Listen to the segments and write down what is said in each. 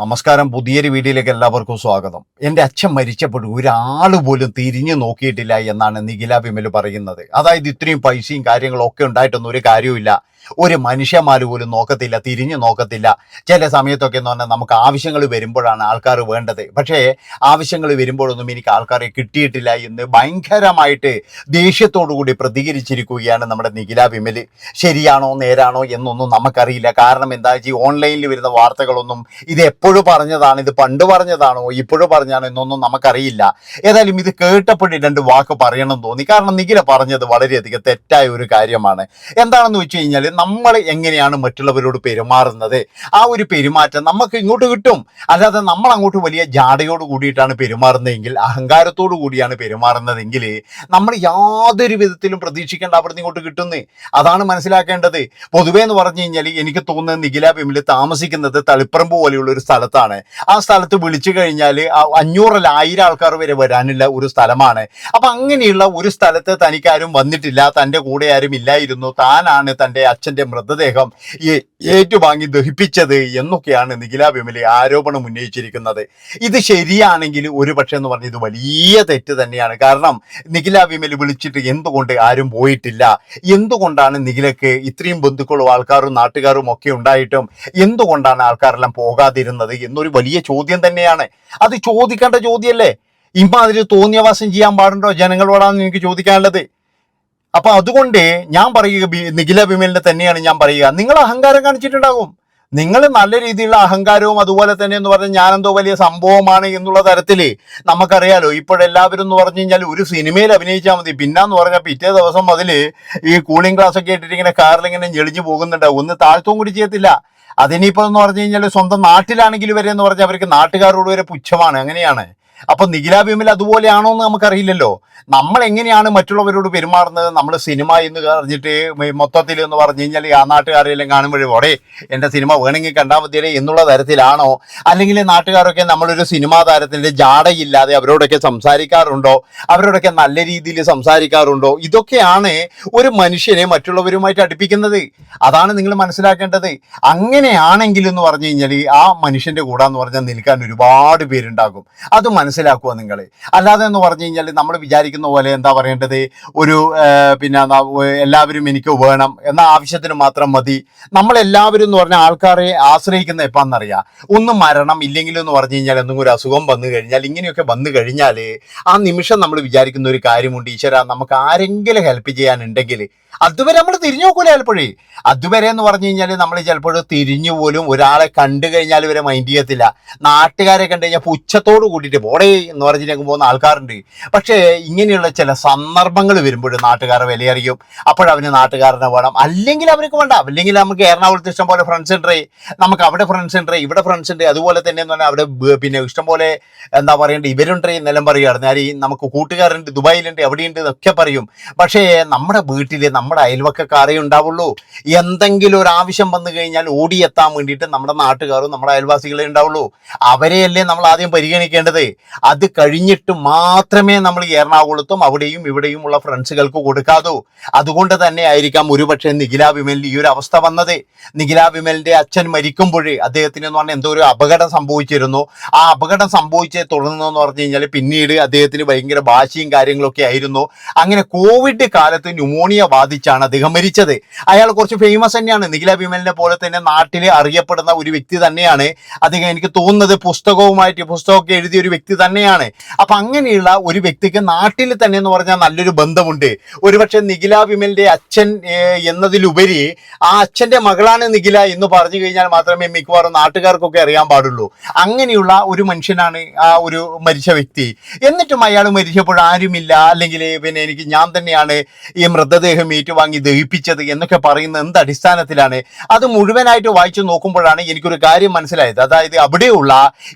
നമസ്കാരം. പുതിയൊരു വീഡിയോയിലേക്ക് എല്ലാവർക്കും സ്വാഗതം. എന്റെ അച്ഛൻ മരിച്ചപ്പോൾ ഒരാൾ പോലും തിരിഞ്ഞു നോക്കിയിട്ടില്ല എന്നാണ് നിഖില വിമൽ പറയുന്നത്. അതായത് ഇത്രയും പൈസയും കാര്യങ്ങളും ഒക്കെ ഉണ്ടായിട്ടൊന്നും ഒരു കാര്യവുമില്ല. ഒരു മനുഷ്യന്മാർ പോലും നോക്കത്തില്ല തിരിഞ്ഞു നോക്കത്തില്ല. ചില സമയത്തൊക്കെ എന്ന് പറഞ്ഞാൽ നമുക്ക് ആവശ്യങ്ങൾ വരുമ്പോഴാണ് ആൾക്കാർ വേണ്ടത്. പക്ഷേ ആവശ്യങ്ങൾ വരുമ്പോഴൊന്നും എനിക്ക് ആൾക്കാരെ കിട്ടിയിട്ടില്ല എന്ന് ഭയങ്കരമായിട്ട് കൂടി പ്രതികരിച്ചിരിക്കുകയാണ് നമ്മുടെ നിഖില വിമൽ ശരിയാണോ നേരാണോ എന്നൊന്നും നമുക്കറിയില്ല. കാരണം എന്താ വെച്ചാൽ ഓൺലൈനിൽ വരുന്ന വാർത്തകളൊന്നും ഇത് എപ്പോഴും പറഞ്ഞതാണ് ഇത് പണ്ട് പറഞ്ഞതാണോ ഇപ്പോഴും പറഞ്ഞാണോ എന്നൊന്നും നമുക്കറിയില്ല. ഏതായാലും ഇത് കേട്ടപ്പോഴും രണ്ട് വാക്ക് പറയണം തോന്നി. കാരണം നിഖില പറഞ്ഞത് വളരെയധികം തെറ്റായ ഒരു കാര്യമാണ്. എന്താണെന്ന് വെച്ച് കഴിഞ്ഞാൽ നമ്മൾ എങ്ങനെയാണ് മറ്റുള്ളവരോട് പെരുമാറുന്നത്? ആ ഒരു പെരുമാറ്റം നമുക്ക് ഇങ്ങോട്ട് കിട്ടും. അല്ലാതെ നമ്മൾ അങ്ങോട്ട് വലിയ ജാടയോട് കൂടിയിട്ടാണ് പെരുമാറുന്നതെങ്കിൽ അഹങ്കാരത്തോടു കൂടിയാണ് പെരുമാറുന്നതെങ്കിൽ നമ്മൾ യാതൊരു വിധത്തിലും പ്രതീക്ഷിക്കേണ്ട അവിടെ നിന്ന് ഇങ്ങോട്ട് കിട്ടുന്നേ. അതാണ് മനസ്സിലാക്കേണ്ടത്. പൊതുവേ എന്ന് പറഞ്ഞു കഴിഞ്ഞാൽ എനിക്ക് തോന്നുന്നത് നിഖില പിമ്മിൽ താമസിക്കുന്നത് തളിപ്പറമ്പ് പോലെയുള്ള ഒരു സ്ഥലത്താണ്. ആ സ്ഥലത്ത് വിളിച്ചു കഴിഞ്ഞാൽ അഞ്ഞൂറല്ല ആയിരം ആൾക്കാർ വരെ വരാനുള്ള ഒരു സ്ഥലമാണ്. അപ്പൊ അങ്ങനെയുള്ള ഒരു സ്ഥലത്ത് തനിക്കാരും വന്നിട്ടില്ല തന്റെ കൂടെ ആരും ഇല്ലായിരുന്നു. താനാണ് തന്റെ അച്ഛന്റെ മൃതദേഹം ഏറ്റുവാങ്ങി ദഹിപ്പിച്ചത് എന്നൊക്കെയാണ് നിഖില വിമലി ആരോപണം ഉന്നയിച്ചിരിക്കുന്നത്. ഇത് ശരിയാണെങ്കിൽ ഒരു പക്ഷേ എന്ന് പറഞ്ഞ ഇത് വലിയ തെറ്റ് തന്നെയാണ്. കാരണം നിഖില വിമൽ വിളിച്ചിട്ട് എന്തുകൊണ്ട് ആരും പോയിട്ടില്ല? എന്തുകൊണ്ടാണ് നിഖിലക്ക് ഇത്രയും ബന്ധുക്കളും ആൾക്കാരും നാട്ടുകാരും ഒക്കെ ഉണ്ടായിട്ടും എന്തുകൊണ്ടാണ് ആൾക്കാരെല്ലാം പോകാതിരുന്നത്? എന്നൊരു വലിയ ചോദ്യം തന്നെയാണ്. അത് ചോദിക്കേണ്ട ചോദ്യമല്ലേ? ഇമ്മാതിരി തോന്നിയവാസം ചെയ്യാൻ പാടുണ്ടോ ജനങ്ങളോടാണ് എനിക്ക് ചോദിക്കാനുള്ളത്? അപ്പൊ അതുകൊണ്ട് ഞാൻ പറയുക നിഖില തന്നെയാണ് ഞാൻ പറയുക. നിങ്ങൾ അഹങ്കാരം കാണിച്ചിട്ടുണ്ടാകും. നിങ്ങൾ നല്ല രീതിയിലുള്ള അഹങ്കാരവും അതുപോലെ തന്നെ എന്ന് പറഞ്ഞാൽ ഞാനെന്തോ വലിയ സംഭവമാണ് എന്നുള്ള തരത്തിൽ നമുക്കറിയാലോ. ഇപ്പോഴെല്ലാവരും എന്ന് പറഞ്ഞു കഴിഞ്ഞാൽ ഒരു സിനിമയിൽ അഭിനയിച്ചാൽ മതി. പിന്നാന്ന് പറഞ്ഞാൽ പിറ്റേ ദിവസം അതിൽ ഈ കൂളിംഗ് ക്ലാസ് ഒക്കെ ഇട്ടിട്ട് കാറിൽ ഞെളിഞ്ഞു പോകുന്നുണ്ടാവും ഒന്ന് താഴ്ത്തവും കൂടി ചെയ്യത്തില്ല. അതിനിപ്പോൾ എന്ന് പറഞ്ഞു കഴിഞ്ഞാൽ സ്വന്തം നാട്ടിലാണെങ്കിൽ വരെ എന്ന് പറഞ്ഞാൽ അവർക്ക് നാട്ടുകാരോട് വരെ പുച്ഛമാണ്. അങ്ങനെയാണ്. അപ്പൊ നിഖില ഭീമിൽ അതുപോലെയാണോ എന്ന് നമുക്കറിയില്ലല്ലോ. നമ്മൾ എങ്ങനെയാണ് മറ്റുള്ളവരോട് പെരുമാറുന്നത്? നമ്മൾ സിനിമ എന്ന് പറഞ്ഞിട്ട് മൊത്തത്തിൽ എന്ന് പറഞ്ഞു കഴിഞ്ഞാൽ ആ നാട്ടുകാരെല്ലാം കാണുമ്പോഴേ ഓടെ എന്റെ സിനിമ വേണമെങ്കിൽ കണ്ടാൽ മതിയേ എന്നുള്ള തരത്തിലാണോ? അല്ലെങ്കിൽ നാട്ടുകാരൊക്കെ നമ്മളൊരു സിനിമാ താരത്തിന്റെ ജാടയില്ലാതെ അവരോടൊക്കെ സംസാരിക്കാറുണ്ടോ? അവരോടൊക്കെ നല്ല രീതിയിൽ സംസാരിക്കാറുണ്ടോ? ഇതൊക്കെയാണ് ഒരു മനുഷ്യനെ മറ്റുള്ളവരുമായിട്ട് അടുപ്പിക്കുന്നത്. അതാണ് നിങ്ങൾ മനസ്സിലാക്കേണ്ടത്. അങ്ങനെയാണെങ്കിൽ എന്ന് പറഞ്ഞു കഴിഞ്ഞാൽ ആ മനുഷ്യന്റെ കൂടെ എന്ന് പറഞ്ഞാൽ നിൽക്കാൻ ഒരുപാട് പേരുണ്ടാകും. അത് മനസ്സിലാക്കുക നിങ്ങൾ അല്ലാതെ എന്ന് പറഞ്ഞു കഴിഞ്ഞാൽ നമ്മൾ വിചാരിക്കുന്ന പോലെ എന്താ പറയേണ്ടത്? ഒരു പിന്നെ എല്ലാവരും എനിക്ക് വേണം എന്ന ആവശ്യത്തിന് മാത്രം മതി. നമ്മളെല്ലാവരും എന്ന് പറഞ്ഞാൽ ആൾക്കാരെ ആശ്രയിക്കുന്ന എപ്പാന്നറിയാം? ഒന്ന് മരണം ഇല്ലെങ്കിലും എന്ന് പറഞ്ഞു കഴിഞ്ഞാൽ എന്തെങ്കിലും ഒരു അസുഖം വന്നു കഴിഞ്ഞാൽ ഇങ്ങനെയൊക്കെ വന്നു കഴിഞ്ഞാൽ ആ നിമിഷം നമ്മൾ വിചാരിക്കുന്ന ഒരു കാര്യമുണ്ട്. ഈശ്വര നമുക്ക് ആരെങ്കിലും ഹെൽപ്പ് ചെയ്യാനുണ്ടെങ്കിൽ അതുവരെ നമ്മൾ തിരിഞ്ഞു നോക്കൂല ചിലപ്പോഴേ. അതുവരെ എന്ന് പറഞ്ഞു കഴിഞ്ഞാൽ നമ്മൾ ചിലപ്പോൾ തിരിഞ്ഞു പോലും ഒരാളെ കണ്ടു കഴിഞ്ഞാൽ ഇവരെ മൈൻഡ് ചെയ്യത്തില്ല. നാട്ടുകാരെ കണ്ടു കഴിഞ്ഞാൽ പുച്ഛത്തോട് കൂട്ടിയിട്ട് പോടേ എന്ന് പറഞ്ഞിട്ടേക്കും പോകുന്ന ആൾക്കാരുണ്ട്. പക്ഷേ ഇങ്ങനെയുള്ള ചില സന്ദർഭങ്ങൾ വരുമ്പോൾ നാട്ടുകാരെ വിലയറിയും. അപ്പോഴവന് നാട്ടുകാരനെ വേണം. അല്ലെങ്കിൽ അവർക്ക് വേണ്ട. അല്ലെങ്കിൽ നമുക്ക് എറണാകുളത്ത് ഇഷ്ടംപോലെ ഫ്രണ്ട്സ് ഉണ്ട് നമുക്ക് അവിടെ ഫ്രണ്ട്സ് ഉണ്ട് ഇവിടെ ഫ്രണ്ട്സ് ഉണ്ട് അതുപോലെ തന്നെ എന്ന് പറഞ്ഞാൽ അവിടെ പിന്നെ ഇഷ്ടംപോലെ എന്താ പറയണ്ടേ ഇവരുണ്ട് എന്നെല്ലാം ഞാൻ ഈ നമുക്ക് കൂട്ടുകാരുണ്ട് ദുബായിലുണ്ട് എവിടെയുണ്ട് എന്നൊക്കെ പറയും. പക്ഷേ നമ്മുടെ വീട്ടിൽ നമ്മുടെ അയൽവക്കക്കാരേ ഉണ്ടാവുള്ളൂ. എന്തെങ്കിലും ഒരു ആവശ്യം വന്നു കഴിഞ്ഞാൽ ഓടിയെത്താൻ വേണ്ടിയിട്ട് നമ്മുടെ നാട്ടുകാരും നമ്മുടെ അയൽവാസികളെ ഉണ്ടാവുള്ളൂ. അവരെയല്ലേ നമ്മൾ ആദ്യം പരിഗണിക്കേണ്ടത്? അത് കഴിഞ്ഞിട്ട് മാത്രമേ നമ്മൾ എറണാകുളത്തും അവിടെയും ഇവിടെയും ഉള്ള ഫ്രണ്ട്സുകൾക്ക് കൊടുക്കാതൂ. അതുകൊണ്ട് തന്നെ ആയിരിക്കാം ഒരുപക്ഷെ നിഖില വിമലിന് ഈ ഒരു അവസ്ഥ വന്നത്. നിഖില വിമലിന്റെ അച്ഛൻ മരിക്കുമ്പോഴേ അദ്ദേഹത്തിന് എന്ന് പറഞ്ഞാൽ എന്തോ ഒരു അപകടം സംഭവിച്ചിരുന്നു. ആ അപകടം സംഭവിച്ചേ തുടർന്നു എന്ന് പറഞ്ഞു കഴിഞ്ഞാൽ പിന്നീട് അദ്ദേഹത്തിന് ഭയങ്കര ഭാഷയും കാര്യങ്ങളൊക്കെ ആയിരുന്നു. അങ്ങനെ കോവിഡ് കാലത്ത് ന്യൂമോണിയ ബാധിച്ചാണ് അദ്ദേഹം മരിച്ചത്. അയാൾ കുറച്ച് ഫേമസ് തന്നെയാണ്. നിഖില വിമലിനെ പോലെ തന്നെ നാട്ടിൽ അറിയപ്പെടുന്ന ഒരു വ്യക്തി തന്നെയാണ്. അദ്ദേഹം എനിക്ക് തോന്നുന്നത് പുസ്തകവുമായിട്ട് പുസ്തകമൊക്കെ എഴുതിയ ഒരു വ്യക്തി തന്നെയാണ്. അപ്പൊ അങ്ങനെയുള്ള ഒരു വ്യക്തിക്ക് നാട്ടിൽ തന്നെ എന്ന് പറഞ്ഞാൽ നല്ലൊരു ബന്ധമുണ്ട്. ഒരുപക്ഷെ നിഖില വിമലിന്റെ അച്ഛൻ എന്നതിലുപരി ആ അച്ഛന്റെ മകളാണ് നിഖില എന്ന് പറഞ്ഞു കഴിഞ്ഞാൽ മാത്രമേ മിക്കവാറും നാട്ടുകാർക്കൊക്കെ അറിയാൻ പാടുള്ളൂ. അങ്ങനെയുള്ള ഒരു മനുഷ്യനാണ് ആ ഒരു മരിച്ച വ്യക്തി. എന്നിട്ടും അയാൾ മരിച്ചപ്പോൾ ആരുമില്ല. അല്ലെങ്കിൽ പിന്നെ എനിക്ക് ഞാൻ തന്നെയാണ് ഈ മൃതദേഹം ഏറ്റുവാങ്ങി ദഹിപ്പിച്ചത് എന്നൊക്കെ പറയുന്ന എന്ത് അടിസ്ഥാനത്തിലാണ്? അത് മുഴുവനായിട്ട് വായിച്ചു നോക്കുമ്പോഴാണ് എനിക്കൊരു കാര്യം മനസ്സിലായത്. അതായത് അവിടെയുള്ള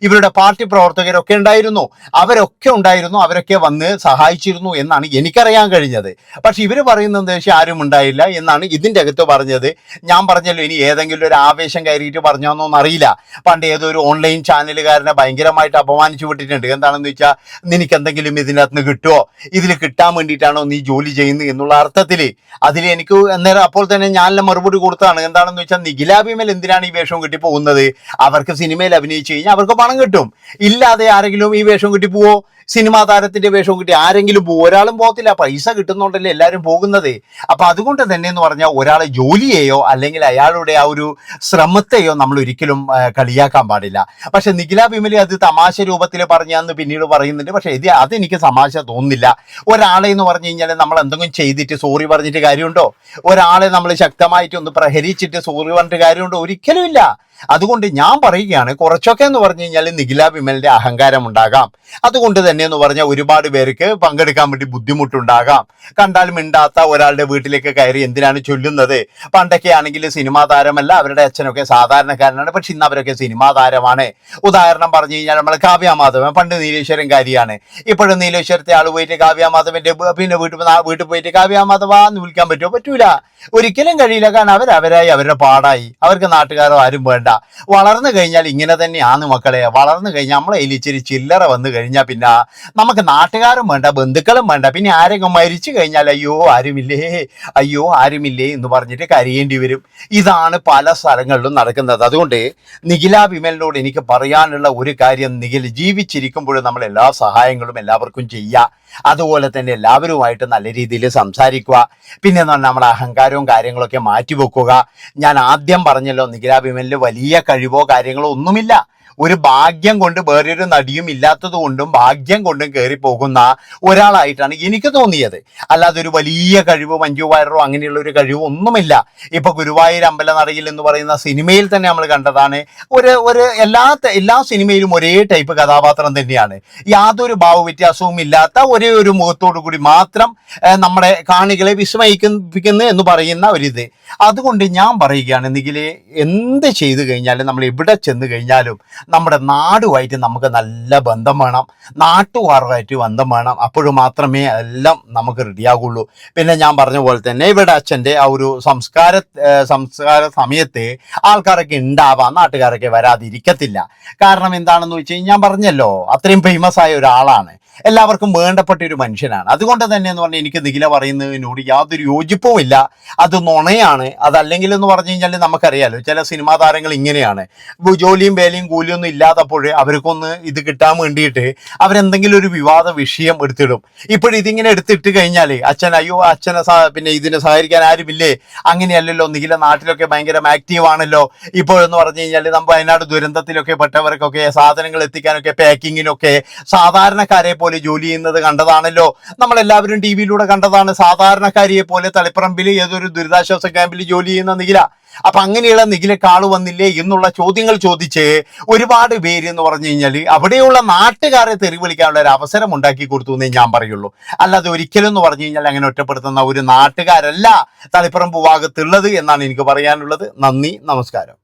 ഇവരുടെ പാർട്ടി പ്രവർത്തകരൊക്കെ ഉണ്ടായിരുന്നു. അവരൊക്കെ ഉണ്ടായിരുന്നു. അവരൊക്കെ വന്ന് സഹായിച്ചിരുന്നു എന്നാണ് എനിക്കറിയാൻ കഴിഞ്ഞത്. പക്ഷെ ഇവർ പറയുന്നത് ഉദ്ദേശം ആരും ഉണ്ടായില്ല എന്നാണ് ഇതിന്റെ അകത്ത് പറഞ്ഞത്. ഞാൻ പറഞ്ഞല്ലോ ഇനി ഏതെങ്കിലും ഒരു ആവേശം കയറിയിട്ട് പറഞ്ഞോന്നൊന്നും അറിയില്ല. പണ്ട് ഏതോ ഒരു ഓൺലൈൻ ചാനലുകാരനെ ഭയങ്കരമായിട്ട് അപമാനിച്ചു വിട്ടിട്ടുണ്ട്. എന്താണെന്ന് വെച്ചാൽ നിനക്ക് എന്തെങ്കിലും ഇതിനകത്ത് നിന്ന് കിട്ടുമോ ഇതിൽ കിട്ടാൻ വേണ്ടിയിട്ടാണോ നീ ജോലി ചെയ്യുന്നത് എന്നുള്ള അർത്ഥത്തിൽ അതിൽ എനിക്ക് അന്നേരം അപ്പോൾ തന്നെ ഞാനെല്ലാം മറുപടി കൊടുത്താണ് എന്താണെന്ന് വെച്ചാൽ നിഖിലാഭിമൽ എന്തിനാണ് ഈ വേഷം കിട്ടി പോകുന്നത്? അവർക്ക് സിനിമയിൽ അഭിനയിച്ചു കഴിഞ്ഞാൽ അവർക്ക് പണം കിട്ടും. ഇല്ലാതെ ആരെങ്കിലും ഈ വേഷം കിട്ടി പോവോ? സിനിമാ താരത്തിന്റെ വേഷം കിട്ടി. ആരെങ്കിലും ഒരാളും പോകത്തില്ല. പൈസ കിട്ടുന്നുണ്ടല്ലേ എല്ലാവരും പോകുന്നത്. അപ്പൊ അതുകൊണ്ട് തന്നെ എന്ന് പറഞ്ഞാൽ ഒരാളെ ജോലിയെയോ അല്ലെങ്കിൽ അയാളുടെ ആ ഒരു ശ്രമത്തെയോ നമ്മൾ ഒരിക്കലും കളിയാക്കാൻ പാടില്ല. പക്ഷെ നിഖില വിമലി അത് തമാശ രൂപത്തിൽ പറഞ്ഞാന്ന് പിന്നീട് പറയുന്നുണ്ട്. പക്ഷെ ഇത് അതെനിക്ക് തമാശ തോന്നുന്നില്ല. ഒരാളെ എന്ന് പറഞ്ഞു കഴിഞ്ഞാൽ നമ്മൾ എന്തെങ്കിലും ചെയ്തിട്ട് സോറി പറഞ്ഞിട്ട് കാര്യമുണ്ടോ? ഒരാളെ നമ്മൾ ശക്തമായിട്ട് ഒന്ന് പ്രഹരിച്ചിട്ട് സോറി പറഞ്ഞിട്ട് കാര്യമുണ്ടോ? ഒരിക്കലും ഇല്ല. അതുകൊണ്ട് ഞാൻ പറയുകയാണ് കുറച്ചൊക്കെ എന്ന് പറഞ്ഞു കഴിഞ്ഞാൽ നിഖില വിമലിന്റെ അഹങ്കാരം ഉണ്ടാകാം. അതുകൊണ്ട് തന്നെ എന്ന് പറഞ്ഞാൽ ഒരുപാട് പേർക്ക് പങ്കെടുക്കാൻ വേണ്ടി ബുദ്ധിമുട്ടുണ്ടാകാം. കണ്ടാൽ മിണ്ടാത്ത ഒരാളുടെ വീട്ടിലേക്ക് കയറി എന്തിനാണ് ചൊല്ലുന്നത്? പണ്ടൊക്കെ ആണെങ്കിൽ സിനിമാ താരമല്ല അവരുടെ അച്ഛനൊക്കെ സാധാരണക്കാരനാണ് പക്ഷെ ഇന്ന് അവരൊക്കെ സിനിമാ താരമാണ്. ഉദാഹരണം പറഞ്ഞു കഴിഞ്ഞാൽ നമ്മൾ കാവ്യാമാധവൻ പണ്ട് നീലേശ്വരൻ കാര്യമാണ് ഇപ്പോഴും നീലേശ്വരത്തെ ആൾ പോയിട്ട് കാവ്യാമാധവന്റെ പിന്നെ വീട്ടിൽ വീട്ടിൽ പോയിട്ട് കാവ്യാമാധവ എന്ന് വിളിക്കാൻ പറ്റുമോ? പറ്റൂല. ഒരിക്കലും കഴിയില്ല. കാരണം അവരവരായി അവരുടെ പാടായി. അവർക്ക് നാട്ടുകാരോ ആരും വേണ്ട. വളർന്നു കഴിഞ്ഞാൽ ഇങ്ങനെ തന്നെയാണ് മക്കളെ. വളർന്നു കഴിഞ്ഞാൽ നമ്മളെ ഇച്ചിരി ചില്ലറ വന്നു കഴിഞ്ഞാൽ പിന്നെ നമുക്ക് നാട്ടുകാരും വേണ്ട ബന്ധുക്കളും വേണ്ട. പിന്നെ ആരെങ്കിലും മരിച്ചു കഴിഞ്ഞാൽ അയ്യോ ആരുമില്ലേ? അയ്യോ ആരുമില്ലേ എന്ന് പറഞ്ഞിട്ട് കരയേണ്ടി വരും. ഇതാണ് പല സ്ഥലങ്ങളിലും നടക്കുന്നത്. അതുകൊണ്ട് നിഖില വിമലിനോട് എനിക്ക് പറയാനുള്ള ഒരു കാര്യം നിഖിൽ ജീവിച്ചിരിക്കുമ്പോഴും നമ്മൾ എല്ലാ സഹായങ്ങളും എല്ലാവർക്കും ചെയ്യുക അതുപോലെ തന്നെ എല്ലാവരുമായിട്ട് നല്ല രീതിയിൽ സംസാരിക്കുക. പിന്നെ എന്ന് പറഞ്ഞാൽ നമ്മുടെ അഹങ്കാരവും കാര്യങ്ങളൊക്കെ മാറ്റിവെക്കുക. ഞാൻ ആദ്യം പറഞ്ഞല്ലോ നിഖില വിമലിന് വലിയ കഴിവോ കാര്യങ്ങളോ ഒന്നുമില്ല. ഒരു ഭാഗ്യം കൊണ്ട് വേറൊരു നടിയും ഇല്ലാത്തത് കൊണ്ടും ഭാഗ്യം കൊണ്ടും കയറി പോകുന്ന ഒരാളായിട്ടാണ് എനിക്ക് തോന്നിയത്. അല്ലാതെ ഒരു വലിയ കഴിവ് മഞ്ജു വാര്യറോ അങ്ങനെയുള്ള ഒരു കഴിവ് ഒന്നുമില്ല. ഇപ്പൊ ഗുരുവായൂർ അമ്പല നടയിൽ എന്ന് പറയുന്ന സിനിമയിൽ തന്നെ നമ്മൾ കണ്ടതാണ്. ഒരു ഒരു എല്ലാ എല്ലാ സിനിമയിലും ഒരേ ടൈപ്പ് കഥാപാത്രം തന്നെയാണ്. യാതൊരു ഭാവവ്യത്യാസവും ഇല്ലാത്ത ഒരേ ഒരു മുഖത്തോടു കൂടി മാത്രം നമ്മുടെ കാണികളെ വിസ്മയിപ്പിക്കുന്നു എന്ന് പറയുന്ന ഒരിത്. അതുകൊണ്ട് ഞാൻ പറയുകയാണ് നിഖിലെ എന്ത് ചെയ്തു കഴിഞ്ഞാലും നമ്മൾ എവിടെ ചെന്ന് കഴിഞ്ഞാലും നമ്മുടെ നാടുമായിട്ട് നമുക്ക് നല്ല ബന്ധം വേണം. നാട്ടുകാരുമായിട്ട് ബന്ധം വേണം. അപ്പോഴും മാത്രമേ എല്ലാം നമുക്ക് റെഡിയാകുള്ളൂ. പിന്നെ ഞാൻ പറഞ്ഞ പോലെ തന്നെ ഇവിടെ അച്ഛന്റെ ആ ഒരു സംസ്കാര സംസ്കാര സമയത്ത് ആൾക്കാരൊക്കെ ഉണ്ടാവാം. നാട്ടുകാരൊക്കെ വരാതിരിക്കത്തില്ല. കാരണം എന്താണെന്ന് വെച്ച് കഴിഞ്ഞാൽ ഞാൻ പറഞ്ഞല്ലോ അത്രയും ഫേമസ് ആയ ഒരാളാണ്. എല്ലാവർക്കും വേണ്ടപ്പെട്ട ഒരു മനുഷ്യനാണ്. അതുകൊണ്ട് തന്നെ എന്ന് പറഞ്ഞാൽ എനിക്ക് നിഖില പറയുന്നതിനോട് യാതൊരു യോജിപ്പും ഇല്ല അത് നുണയാണ്. അതല്ലെങ്കിൽ എന്ന് പറഞ്ഞു കഴിഞ്ഞാൽ നമുക്കറിയാലോ ചില സിനിമാ താരങ്ങൾ ഇങ്ങനെയാണ്. ജോലിയും വേലയും കൂലിയൊന്നും ഇല്ലാത്തപ്പോൾ അവർക്കൊന്ന് ഇത് കിട്ടാൻ വേണ്ടിയിട്ട് അവരെന്തെങ്കിലും ഒരു വിവാദ വിഷയം എടുത്തിടും. ഇപ്പോഴിതിങ്ങനെ എടുത്തിട്ട് കഴിഞ്ഞാൽ അച്ഛൻ അയ്യോ അച്ഛനെ പിന്നെ ഇതിനെ സഹകരിക്കാൻ ആരുമില്ലേ? അങ്ങനെയല്ലല്ലോ നിഖില നാട്ടിലൊക്കെ ഭയങ്കര ആക്റ്റീവ് ആണല്ലോ. ഇപ്പോഴെന്ന് പറഞ്ഞു കഴിഞ്ഞാൽ നമ്മൾ വയനാട് ദുരന്തത്തിലൊക്കെ പെട്ടവർക്കൊക്കെ സാധനങ്ങൾ എത്തിക്കാനൊക്കെ പാക്കിങ്ങിനൊക്കെ സാധാരണക്കാരെ പോലെ ജോലി ചെയ്യുന്നത് കണ്ടതാണല്ലോ. നമ്മൾ എല്ലാവരും ടി വിയിലൂടെ കണ്ടതാണ്. സാധാരണക്കാരിയെ പോലെ തളിപ്പറമ്പിൽ ഏതൊരു ദുരിതാശ്വാസ ക്യാമ്പിൽ ജോലി ചെയ്യുന്ന നിഖില. അപ്പൊ അങ്ങനെയുള്ള നിഖില കാൾ വന്നില്ലേ എന്നുള്ള ചോദ്യങ്ങൾ ചോദിച്ച് ഒരുപാട് പേര് എന്ന് പറഞ്ഞു കഴിഞ്ഞാൽ അവിടെയുള്ള നാട്ടുകാരെ തെറി വിളിക്കാനുള്ള ഒരു അവസരം ഉണ്ടാക്കി കൊടുത്തു എന്നേ ഞാൻ പറയുള്ളൂ. അല്ലാതെ ഒരിക്കലും എന്ന് പറഞ്ഞു കഴിഞ്ഞാൽ അങ്ങനെ ഒറ്റപ്പെടുത്തുന്ന ഒരു നാട്ടുകാരല്ല തളിപ്പറമ്പ് ഭാഗത്തുള്ളത് എന്നാണ് എനിക്ക് പറയാനുള്ളത്. നന്ദി നമസ്കാരം.